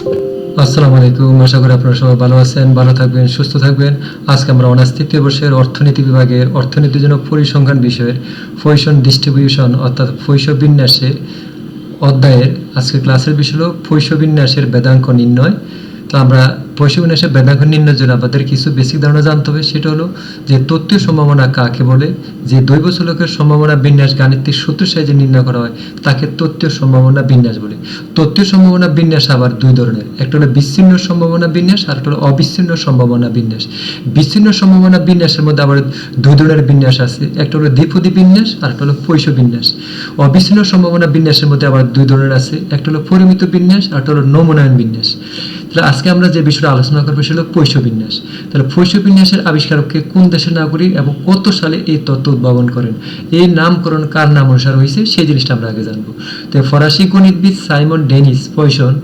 আসসালামু আলাইকুম আশা করি আপনারা সবাই ভালো আছেন, ভালো থাকবেন, সুস্থ থাকবেন। আজকে আমরা অনার্স তৃতীয় বর্ষের অর্থনীতি বিভাগের অর্থনীতির জন্য পরিসংখ্যান বিষয়ের ফৈশন ডিস্ট্রিবিউশন অর্থাৎ ফৈশ বিন্যাসের অধ্যায়ের আজকে ক্লাসের বিষয় হল ফৈশ বিন্যাসের বেদাঙ্ক নির্ণয়। তো আমরা ফৈশ বিন্যাসের বেদাঙ্ক নির্ণয়ের জন্য আমাদের কিছু বেসিক ধারণা জানতে হবে। সেটা হলো যে তথ্য সম্ভাবনা কাকে বলে, যে দৈব চলকের সম্ভাবনা বিন্যাস, গাণিতিক সূত্র সাহায্যে নির্ণয় করা হয়, তাকে তথ্য সম্ভাবনা বিন্যাস বলে। তথ্য সম্ভাবনা বিন্যাস আবার দুই ধরনের। একটা হলো বিচ্ছিন্ন সম্ভাবনা বিন্যাস, আর একটা হলো অবিচ্ছিন্ন সম্ভাবনা বিন্যাস। বিচ্ছিন্ন সম্ভাবনা বিন্যাসের মধ্যে আবার দুই ধরনের বিন্যাস আছে। একটা হলো দ্বিপদী বিন্যাস, আর একটা হলো পৈশ বিন্যাস। অবিচ্ছিন্ন সম্ভাবনা বিন্যাসের মধ্যে আবার দুই ধরনের আছে। একটা হলো পরিমিত বিন্যাস, আর একটা হলো নমুনায়ন বিন্যাস। তাহলে আজকে আমরা যে বিষয়টা আলোচনা করব সেটা হলো পৈশ বিন্যাস তাহলে পৈশ বিন্যাসের আবিষ্কারককে কোন দেশের নাগরিক এবং কত সালে এই তত্ত্ব উদ্ভাবন করেন? এই নামকরণ কার নাম অনুসার হয়েছে সেই জিনিসটা আমরা আগে জানব। তো ফরাসি গণিতবিদ সাইমন ডেনিস পয়সন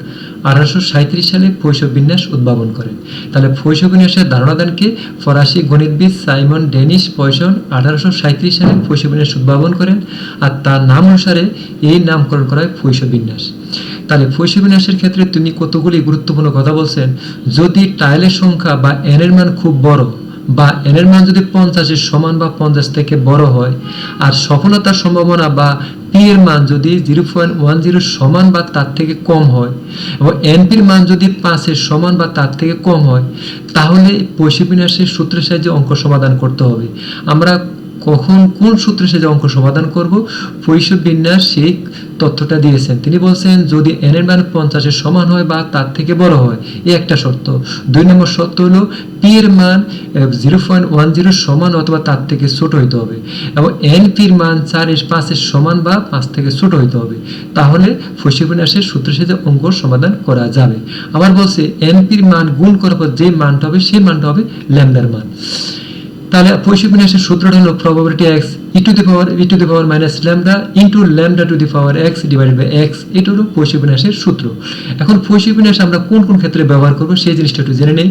আঠারোশো সালে বিন্যাস উদ্ভাবন করেন। তাহলে বিন্যাসের ধারণাদানকে ফরাসি গণিতবিদ সাইমন ডেনিস পয়সন আঠারোশো সালে বিন্যাস উদ্ভাবন করেন আর তার নাম অনুসারে এই নামকরণ করা হয় বিন্যাস তাহলে ফৈশ বিন্যাসের ক্ষেত্রে তিনি কতগুলি গুরুত্বপূর্ণ কথা বলছেন? যদি টাইলের সংখ্যা বা এন এর মান খুব বড়, বা এন এর মান যদি পঞ্চাশের সমান বা পঞ্চাশ থেকে বড় হয়, আর সফলতার সম্ভাবনা বা পি এর মান যদি জিরো পয়েন্ট ওয়ান জিরো সমান বা তার থেকে কম হয়, এবং এনপির মান যদি পাঁচের সমান বা তার থেকে কম হয়, তাহলে পৈশ বিন্যাসের সূত্রের সাহায্যে অঙ্ক সমাধান করতে হবে। আমরা কখন কোন সূত্রে সে অঙ্ক সমাধান করব? পৈশ বিন্যাস সেই তথ্যটা দিয়েছেন। তিনি বলছেন, যদি এন এর মান পঞ্চাশের সমান হয় বা তার থেকে বড় হয়, এই একটা শর্ত। দুই নম্বর শর্ত হলো পি এর মান জিরো পয়েন্ট ওয়ান জিরো সমান অথবা তার থেকে ছোট হইতে হবে এবং এন পির মান চারের পাঁচের সমান বা পাঁচ থেকে ছোট হইতে হবে। তাহলে ফৈশ বিন্যাসের সূত্রের সাথে অঙ্ক সমাধান করা যাবে। আবার বলছে এন পির মান গুণ করার পর যে মানটা হবে, সেই মানটা হবে ল্যামডার মান। তাহলে বিন্যাসের সূত্রটা হলো probability X e to the power e to the power minus lambda into lambda to the power X divided by X এটা হলো বিন্যাসের সূত্র। এখন বিন্যাস আমরা কোন কোন ক্ষেত্রে ব্যবহার করব সেই জিনিসটা একটু জেনে নেই।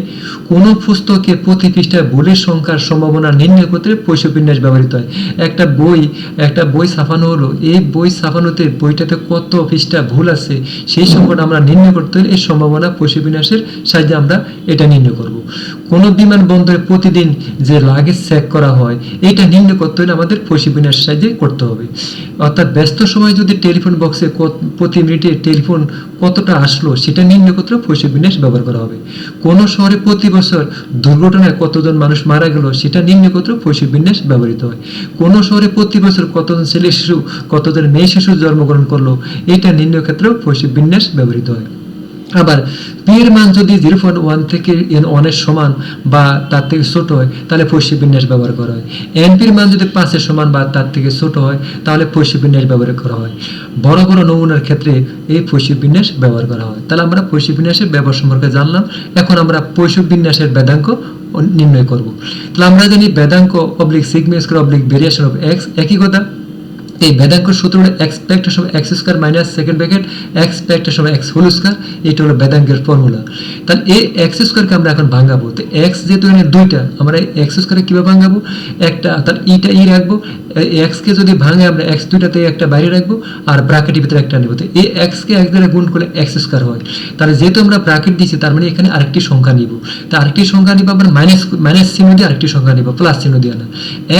কোন পুস্তকে প্রতি পৃষ্ঠায় ভুলের সংখ্যার সম্ভাবনা নির্ণয় করতে বিন্যাস ব্যবহৃত হয়। একটা বই একটা বই ছাপানো হলো, এই বই ছাপানোতে বইটাতে কত পৃষ্ঠা ভুল আছে সেই সংখ্যাটা আমরা নির্ণয় করতে এই সম্ভাবনা বিন্যাসের সাহায্যে আমরা এটা নির্ণয় করব। কোন বিমান বন্দরে প্রতিদিন যে লাগেজ চেক করা হয়, এটা নির্ণয় করতে হলে আমাদের বিন্যাসের সাহায্যে করতে হবে। অর্থাৎ ব্যস্ত সময় যদি টেলিফোন বক্সে প্রতি মিনিটে টেলিফোন কতটা আসলো, সেটা নির্ণয় করতে পৈশী বিন্যাস ব্যবহার করা হবে। কোন শহরে প্রতি বছর দুর্ঘটনায় কতজন মানুষ মারা গেল, সেটা নির্ণয় করতে পৈশী বিন্যাস ব্যবহৃত হয়। কোন শহরে প্রতি বছর কতজন ছেলে শিশু, কতজন মেয়ে শিশু জন্মগ্রহণ করল, এটা নির্ণয় ক্ষেত্রেও পৈশী বিন্যাস ব্যবহৃত হয়। আবার এর মান যদি জিরো পয়েন্ট ওয়ান থেকে এন ওয়ানের সমান বা তার থেকে ছোট হয়, তাহলে পৈশী বিন্যাস ব্যবহার করা হয়। এনপির মান যদি পাঁচের সমান বা তার থেকে ছোট হয়, তাহলে পৈশী বিন্যাস ব্যবহার করা হয়। বড় বড় নমুনার ক্ষেত্রে এই পৈশী বিন্যাস ব্যবহার করা হয়। তাহলে আমরা পৈশী বিন্যাসের ব্যবহার সম্পর্কে জানলাম। এখন আমরা পৈশ বিন্যাসের বেদাঙ্ক নির্ণয় করব। তাহলে আমরা জানি বেদাঙ্ক oblique sigma square oblique variation of X একই কথা। এই বেদাঙ্ক সূত্র হলো এক্স প্যাক্টের সময় X square minus second bracket X প্যাক্টের সময় এক্স হোল স্কোয়ার এটা হলো বেদাঙ্কের ফর্মুলা তাহলে এই এক্স স্কোয়ারকে আমরা এখন ভাঙাবো। তো এক্স যেহেতু এখানে দুইটা, আমরা এক্স স্কোয়ারে কীভাবে ভাঙাবো? একটা তার ইটা ই রাখব। এক্সকে যদি ভাঙে, আমরা এক্স দুইটাতে একটা বাইরে রাখব আর ব্র্যাকেটের ভিতরে একটা নেব। তো এই এক্সকে এক দ্বারা গুণ করলে এক্স স্কোয়ার হয়। তাহলে যেহেতু আমরা ব্র্যাকেট দিচ্ছি তার মানে এখানে আরেকটি সংখ্যা নিব। তো আরেকটি সংখ্যা নিব আমরা মাইনাস মাইনাস চিহ্ন দিয়ে আরেকটি সংখ্যা নিব প্লাস চিহ্ন দিয়ে না।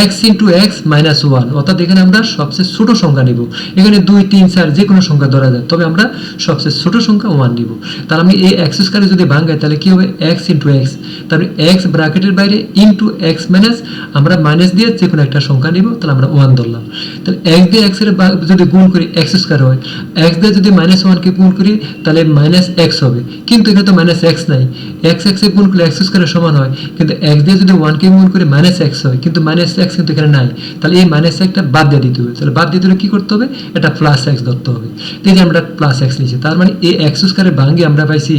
X into X minus one অর্থাৎ এখানে আমরা সবচেয়ে ছোট সংখ্যা নিব। এখানে দুই, তিন, চার যে কোনো সংখ্যা ধরা যায়, তবে আমরা সবচেয়ে ছোট সংখ্যা ওয়ান নিব। তাহলে আমি এই এক্স স্কোয়ারে যদি ভাঙাই, তাহলে কি হবে? এক্স ইন্টু এক্স তারপরে এক্স ব্র্যাকেটের বাইরে ইন্টু এক্স মাইনাস আমরা মাইনাস দিয়ে যে কোনো একটা সংখ্যা নিব, তাহলে আমরা ওয়ান ধরলাম। তাহলে এক্স দিয়ে এক্সের বা- যদি গুণ করি এক্স স্কোয়ার হয়। এক্স দিয়ে যদি মাইনাস ওয়ানকে গুণ করি, তাহলে মাইনাস এক্স হবে। কিন্তু এখানে তো মাইনাস এক্স নাই। এক্স এক্স গুণ করলে এক্স স্কোয়ারের সমান হয়। কিন্তু এক্স দিয়ে যদি ওয়ানকে গুণ করে মাইনাস এক্স হয়। কিন্তু মাইনাস এক্স কিন্তু এখানে নাই। তাহলে এই মাইনাস একটা বাদ দিয়ে দিতে হবে। তাহলে বাদ দিতে হলে কি করতে হবে? এটা প্লাস এক্স ধরতে হবে। এই যে আমরা প্লাস এক্স নিয়েছি। তার মানে এই এক্স স্কোয়ারের ভাঙ্গে আমরা পাইছি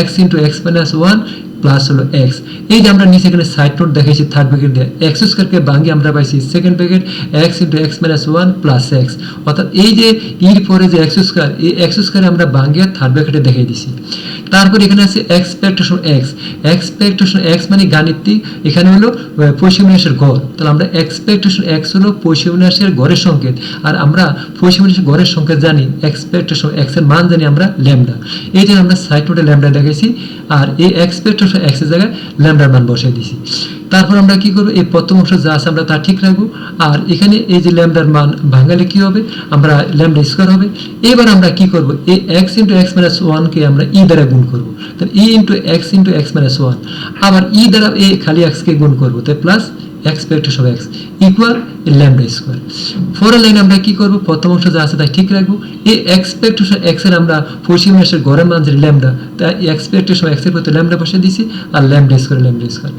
X into X minus one plus হলো এক্স এই যে আমরা নিচে এখানে সাইড নোট দেখাইছি থার্ড ব্র্যাকেট দিয়ে এক্স স্কোয়ারকে ভাঙ্গে আমরা পাইছি second bracket X into X minus one plus X অর্থাৎ এই যে ইর পরে যে এক্স স্কোয়ার এই এক্স স্কোয়ারে আমরা ভাঙ্গে থার্ড ব্র্যাকেটে দেখাই দিছি। তারপর এখানে আছে এক্সপেক্টেশন এক্স এক্সপেক্টেশন এক্স মানে গাণিতিক। এখানে হলো পৈশবিন্যাসের গড়। তাহলে আমরা এক্সপেক্টেশন এক্স হলো পৈশবিন্যাসের গড়ের সংকেত। আর আমরা পৈশবিন্যাসের গড়ের সংকেত জানি এক্সপেক্টেশন এক্সের মান জানি আমরা ল্যামডা। এই জন্য আমরা সাইড নোটে ল্যামডা দেখেছি আর এই এক্সপেক্টেশন এক্সের জায়গায় ল্যামডার মান বসিয়ে দিছি। তারপর আমরা কি করব? এই প্রথম অংশ যা আছে আমরা তা ঠিক রাখব। আর এখানে এই যে ল্যামডার মান ভাঙালে কি হবে? আমরা ল্যামডা স্কোয়ার হবে। এবার আমরা কি করব? এই এক্স ইন্টু এক্স মাইনাস ওয়ানকে আমরা ই দ্বারা গুণ করব। তাহলে e into X into X minus one আবার ই দ্বারা এ খালি এক্সকে গুণ করব। তাই প্লাস এক্স পেক্ট সব এক্স ইকুয়াল ল্যামডা স্কোয়ার ফোরের লাইন আমরা কি করব? প্রথম অংশ যা আছে তাই ঠিক রাখব। এই এক্সপেক্টেশন এক্সের আমরা পশ্চিম মাসের গড়ের মান যে ল্যামডা তাই এক্সপেক্টেশন এক্সের প্রতি ল্যামডা বসে দিছি আর ল্যামডা স্কোয়ার ল্যামডা স্কোয়ার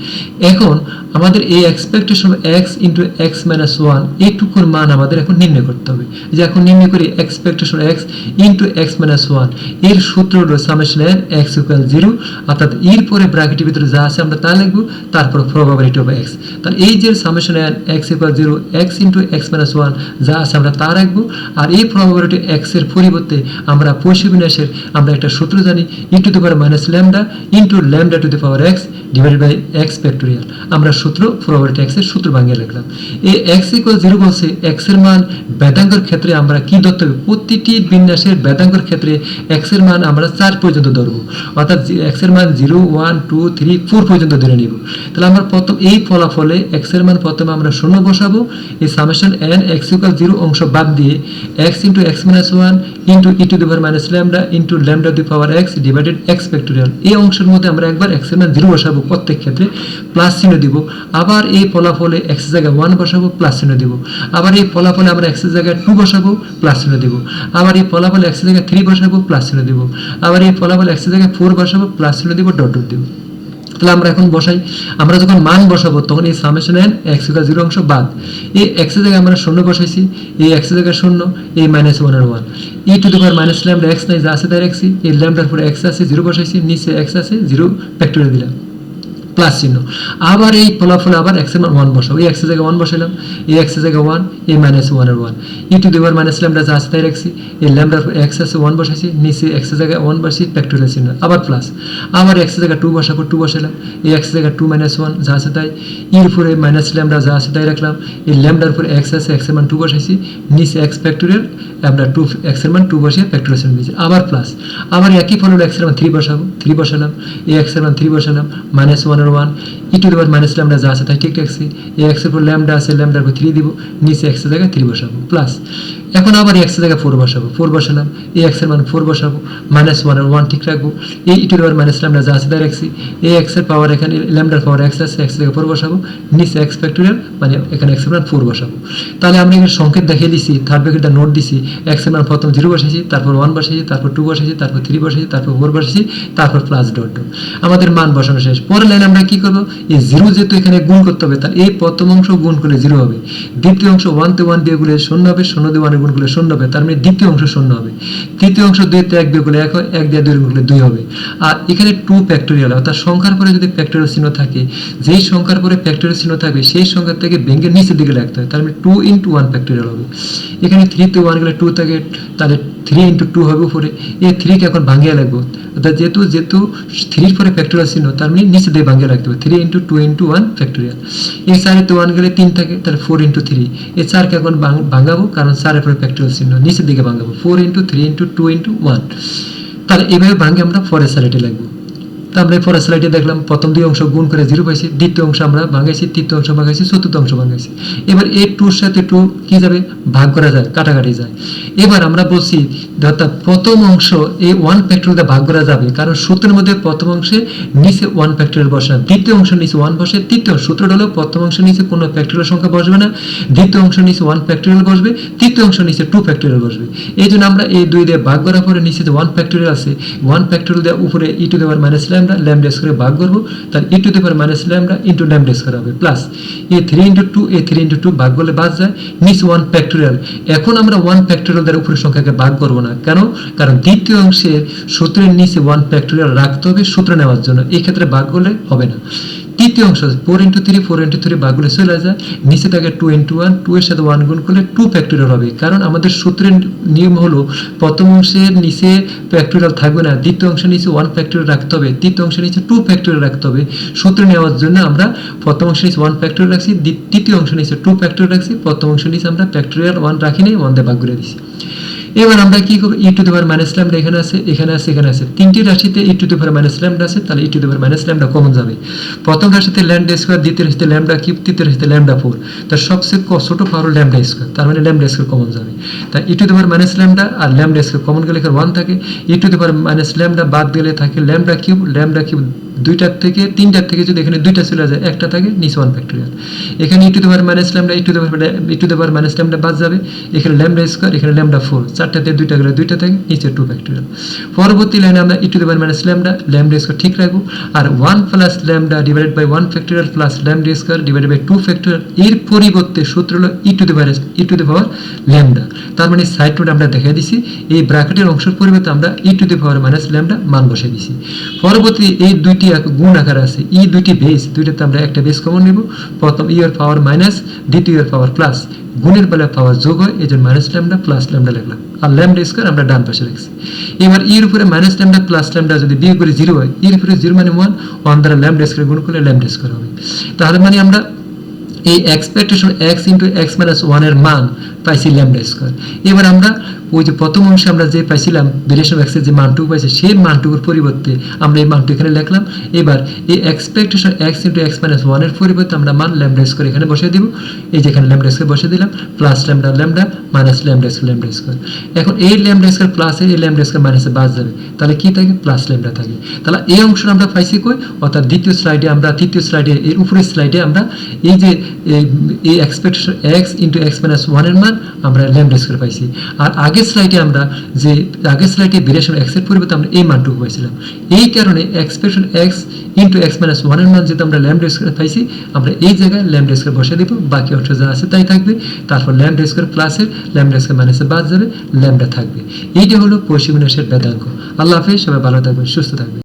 এখন আমাদের এই expectation X into X minus one এইটুকুর মান আমাদের এখন নির্ণয় করতে হবে। যে এখন নির্ণয় করি expectation X into X minus ওয়ানের সূত্র হলো summation N X equal zero অর্থাৎ এর পরে ব্র্যাকেটের ভিতরে যা আছে আমরা তা লিখব, তারপর প্রবাবিলিটি অফ এক্স তাহলে এই যে summation N X equal zero X into X minus one যা আছে আমরা তা রাখব। আর এই প্রবাবিলিটি এক্সের পরিবর্তে আমরা পৈশবিন্যাসের আমরা একটা সূত্র জানি e to power minus lambda into lambda to the power X divided by X factorial আমরা সূত্র প্রবাবিলিটি এক্সের সূত্র ভাঙিয়ে লিখলাম এই এক্স ইকুয়াল জিরো বলছে এক্সের মান বেদাঙ্গর ক্ষেত্রে আমরা কি ধরতে হবে? প্রতিটি বিন্যাসের বেদাঙ্গর ক্ষেত্রে এক্সের মান আমরা চার পর্যন্ত ধরবো। অর্থাৎ এক্সের মান zero one two three four পর্যন্ত ধরে নিব। তাহলে আমরা প্রথম, এই ফলাফলে এক্সের মান প্রথমে আমরা শূন্য বসাবো। এই summation N X equal zero অংশ বাদ দিয়ে X into X minus one into e to the power minus lambda into lambda the power X divided X factorial এই অংশের মধ্যে আমরা একবার এক্সের মান জিরো বসাবো প্রত্যেক ক্ষেত্রে প্লাস চিহ্ন দিব। আবার এই ফলাফলে এক্সের জায়গায় ওয়ান বসাবো প্লাস চিহ্ন দিব। আবার এই ফলাফলে আমরা এক্সের জায়গায় টু বসাবো প্লাস চিহ্ন দিব। আবার এই ফলাফলে এক্সের জায়গায় থ্রি বসাবো প্লাস চিহ্ন দিব। আবার এই ফলাফলে এক্সের জায়গায় ফোর বসাবো প্লাস চিহ্ন দিব ডট ডট দিব। তাহলে আমরা এখন বসাই। আমরা যখন মান বসাবো, তখন এই summation N X equal zero অংশ বাদ। এই এক্সের জায়গায় আমরা শূন্য বসাইছি, এই এক্সের জায়গায় শূন্য, এই minus one R one e to the power minus lambda X নাই, যা আছে তাই রাখছি। এই ল্যামডার পরে এক্স আছে জিরো বসাইছি, নিচে এক্স আছে জিরো ফ্যাক্টরি দিলাম। প্লাস চিহ্ন। আবার এই ফলাফল আবার এক্সের ওয়ান বসাবো। এই এক্সের জায়গায় ওয়ান বসাইলাম, এই এক্সের জায়গায় ওয়ান এই minus one R one e to the power minus lambda যা আছে তাই রাখছি এই ল্যামডার এক্স আছে ওয়ান বসাইছি নিচে এক্সের জায়গায় ওয়ান বসি ফ্যাক্টরিয়াল চিহ্ন আবার প্লাস আবার এক্সের জায়গায় টু বসাবো টু বসাইলাম এই এক্সের জায়গায় টু মাইনাস ওয়ান যা আছে তাই ইর উপরে মাইনাস ল্যামডা যা আছে তাই রাখলাম এই ল্যামডার উপরে এক্স আছে এক্সের মান টু বসাইছি নিচে এক্স ফ্যাক্টরিয়াল আমরা টু এক্সের মান টু বসিয়ে ফ্যাক্টরিয়াল চিহ্ন দিয়েছি আবার প্লাস আবার একই ফল হলো এক্সের মান থ্রি বসাবো থ্রি বসালাম এই এক্সের মান থ্রি বসালাম minus one R one e to the power minus lambda যা আছে তাই ঠিক রাখছি এই এক্সের উপর ল্যামডা আছে ল্যামডার উপর থ্রি দিব নিচে এক্সের জায়গায় থ্রি বসাবো প্লাস এখন আবার এক্সের জায়গায় ফোর বসাবো ফোর বসালাম, এই এক্সের মান ফোর বসাবো মাইনাস ওয়ান আর ওয়ান ঠিক রাখব, এই e to the power minus lambda যা আছে তাই রাখছি, এই এক্সের পাওয়ার এখানে ল্যামডার পাওয়ার এক্স আছে এক্স জায়গায় ফোর বসাবো, নিচে এক্স ফ্যাক্টোরিয়াল মানে এখানে এক্সের মান ফোর বসাবো। তাহলে আমরা এখানে সংকেত দেখিয়ে দিছি থার্ড ব্র্যাকেটটা নোট দিছি এক্সের মান প্রথম জিরো বসাইছি, তারপর ওয়ান বসাইছি, তারপর টু বসাইছি, তারপর থ্রি বসাইছি, তারপর ফোর বসাইছি, তারপর প্লাস ডট ডট আমাদের মান বসানো শেষ। পরের লাইন আমরা কি করব? এই জিরো যেহেতু এখানে গুণ করতে হবে, তাহলে এই প্রথম অংশ গুণ করলে জিরো হবে। দ্বিতীয় অংশ ওয়ান তে ওয়ান দিয়ে গুলে শূন্য হবে, শূন্য দিয়ে ওয়ানের গুণ করলে শূন্য হবে, তার মানে দ্বিতীয় অংশ শূন্য হবে। তৃতীয় অংশ দুই তে এক দিয়ে এক এক দিয়ে দুই গুণ করলে দুই হবে। আর এখানে টু ফ্যাক্টোরিয়াল অর্থাৎ সংখ্যার পরে যদি ফ্যাক্টোরিয়াল চিহ্ন থাকে, যেই সংখ্যার পরে ফ্যাক্টোরিয়াল চিহ্ন থাকবে, সেই সংখ্যার থেকে ব্যাংকের নিচের দিকে রাখতে হয়, তার মানে টু ইন্টু ওয়ান ফ্যাক্টোরিয়াল হবে। এখানে থ্রি তে ওয়ান গেলে টু থাকে, তাহলে থ্রি ইন্টু টু হবে উপরে। এই থ্রিকে এখন ভাঙিয়ে লাগবো। অর্থাৎ যেহেতু যেহেতু থ্রির পরে ফ্যাক্টোরিয়াল চিহ্ন তার মানে নিচে দিয়ে ভাঙিয়ে রাখতে হবে। Three into two into one factorial এই সারে তো ওয়ান গেলে তিন থাকে, তাহলে ফোর ইন্টু থ্রি এই চারকে এখন ভাঙাবো, কারণ সারের পরে ফ্যাক্টোরিয়াল চিহ্ন নিচের দিকে ভাঙাবো। Four into three into two into one তাহলে এইভাবে ভাঙে আমরা ফরের সারেটি লাগবো। তা আমরা এই পরের স্লাইডে দেখলাম, প্রথম দুই অংশ গুণ করে জিরো পাইছি, দ্বিতীয় অংশ আমরা ভাঙাইছি, তৃতীয় অংশ ভাঙাইছি, চতুর্থ অংশ ভাঙাইছি। এবার এই টুর সাথে টু কি যাবে? ভাগ করা যায়, কাটাকাটি যায়। এবার আমরা বলছি অর্থাৎ প্রথম অংশ এই ওয়ান ফ্যাক্টরিতে ভাগ করা যাবে, কারণ সূত্রের মধ্যে প্রথম অংশে নিচে ওয়ান ফ্যাক্টরিয়াল বসে দ্বিতীয় অংশ নিচে ওয়ান বসে, তৃতীয় সূত্রটা হলো প্রথম অংশের নিচে কোনো ফ্যাক্টরিয়াল সংখ্যা বসবে না, দ্বিতীয় অংশ নিচে ওয়ান ফ্যাক্টরিয়াল বসবে, তৃতীয় অংশ নিচে টু ফ্যাক্টরিয়াল বসবে। এই জন্য আমরা এই দুই দিয়ে ভাগ করার পরে নিচে যে ওয়ান ফ্যাক্টরিয়াল আছে ওয়ান ফ্যাক্টরিয়াল দেওয়ার উপরে ই টু দেওয়ার মাইনাস ল্যামডা ল্যামডা স্কোয়ারে ভাগ করব, তাহলে e to the power minus lambda into lambda square হবে। Plus a three into two a three into two ভাগ করলে বাদ যায় মিস ওয়ান ফ্যাক্টোরিয়াল এখন আমরা ওয়ান ফ্যাক্টোরিয়াল দ্বারা উপরের সংখ্যাকে ভাগ করব না। কেন? কারণ দ্বিতীয় অংশে সূত্রের নিচে ওয়ান ফ্যাক্টোরিয়াল রাখতে হবে সূত্র নেওয়ার জন্য। এই ক্ষেত্রে ভাগ করলে হবে না। তৃতীয় অংশ four into three four into three বাঘগুলো চলে যায়। নিচে থাকে টু ইন্টু ওয়ান টু এর সাথে ওয়ান গুণ করলে টু ফ্যাক্টোরিয়াল হবে। কারণ আমাদের সূত্রের নিয়ম হলো, প্রথম অংশের নিচে ফ্যাক্টোরিয়াল থাকবে না, দ্বিতীয় অংশের নিচে ওয়ান ফ্যাক্টোরিয়াল রাখতে হবে। তৃতীয় অংশের নিচে টু ফ্যাক্টোরিয়াল রাখতে হবে। সূত্র নেওয়ার জন্য আমরা প্রথম অংশের নিচে ওয়ান ফ্যাক্টোরিয়াল রাখছি তৃতীয় অংশের নিচে টু ফ্যাক্টোরিয়াল রাখছি, প্রথম অংশের নিচে আমরা ফ্যাক্টোরিয়াল ওয়ান রাখিনি ওয়ান দিয়ে ভাগ করে দিছি। এবার আমরা কি করব? E to the minus lambda এখানে আছে এখানে আছে এখানে আছে। তিনটি রাশিতে e to the minus lambda আছে, তাহলে e to the minus lambda common যাবে। প্রথম রাশিতে ল্যামডা স্কোয়ার দ্বিতীয় রাশিতে ল্যামডা কিউব তৃতীয় রাশিতে ল্যামডা ফোর তার সবচেয়ে ছোট পাওয়ার হলো ল্যামডা স্কোয়ার তার মানে ল্যামডা স্কোয়ার কমন যাবে। তাই e to the minus lambda R lambda square common গেলে এখানে ওয়ান থাকে। E to the minus lambda বাদ গেলে থাকে ল্যামডা কিউব ল্যামডা কিউব দুইটার থেকে, তিনটার থেকে যদি এখানে দুইটা চলে যায়, একটা থাকে নিচে ওয়ান ফ্যাক্টোরিয়াল এখানে e to the power minus lambda e to the power e to the power minus lambda বাদ যাবে। এখানে ল্যামডা স্কোয়ার এখানে ল্যামডা ফোর চারটাতে দুইটা গেলে দুইটা থাকে, নিচে টু ফ্যাক্টোরিয়াল পরবর্তী লাইনে আমরা e to the power minus lambda lambda square ঠিক রাখব। আর one plus lambda divided by one factorial plus lambda square divided by two factorial এর পরিবর্তে সূত্র হলো ই to the power E power lambda তার মানে সাইড নোট আমরা দেখাই দিছি, এই ব্র্যাকেটের অংশের পরিবর্তে আমরা e to the minus lambda মান বসে দিছি। পরবর্তী এই দুইটি গুণ আকার আছে। ই দুইটি বেস দুইটাতে আমরা একটা বেস কমন নিব। প্রথম ই এর পাওয়ার মাইনাস দ্বিতীয় এর পাওয়ার প্লাস গুণের বেলায় পাওয়ার যোগ হয়, এই জন্য মাইনাস ল্যামডা প্লাস ল্যামডা লিখলাম। আর ল্যামডা স্কোয়ার আমরা ডান পাশে রাখছি। এবার এর উপরে মাইনাস ল্যামডা প্লাস ল্যামডা যদি বিয়োগ করে জিরো হয় এর উপরে জিরো মানে ওয়ান ওয়ান দ্বারা ল্যামডা স্কোয়ার গুণ করলে ল্যামডা স্কোয়ার হবে। তাহলে মানে আমরা এই expectation x into x minus ওয়ানের মান পাইছি স্কোয়ার। এবার আমরা ওই যে প্রথম অংশে আমরা যে পাইছিলাম ভেরিয়েশন অফ যে মানটুকু পাইছি, সেই মানটুকুর পরিবর্তে আমরা এই মানটুকু এখানে লিখলাম। এবার এই expectation x into x minus ওয়ানের পরিবর্তে আমরা মান ল্যামডা স্কোয়ার এখানে বসিয়ে দিব। এই যেখানে ল্যামডা স্কোয়ার বসিয়ে দিলাম plus lambda lambda minus lambda square lambda square এখন এই ল্যামডা স্কোয়ার প্লাস এই ল্যামডা স্কোয়ার মাইনাসে বাদ যাবে। তাহলে কি থাকে? প্লাস ল্যামডা থাকে। তাহলে এই অংশটা আমরা পাইছি কই? অর্থাৎ দ্বিতীয় স্লাইডে আমরা, তৃতীয় স্লাইডে এর উপরের স্লাইডে আমরা এই যে, এই expectation x into x minus ওয়ানের মান আমরা ল্যামডা স্কোয়ার পাইছি। আর আগের স্লাইডে আমরা যে, আগের স্লাইডে ভেরিয়েশন এক্সের পরিবর্তে আমরা এই মানটুকু পাইছিলাম। এই কারণে expectation x into x minus ওয়ানের মান যেহেতু আমরা ল্যামডা স্কোয়ার পাইছি, আমরা এই জায়গায় ল্যামডা স্কোয়ার বসে দিব। বাকি অংশ যা আছে তাই থাকবে। তারপর ল্যামডা স্কোয়ার প্লাসের ল্যামডা স্কোয়ার মাইনাসে বাদ যাবে ল্যামডা থাকবে। এইটা হলো পশ্চিম বেদাঙ্ক। আল্লাহ হাফেজ, সবাই ভালো থাকবেন, সুস্থ থাকবেন।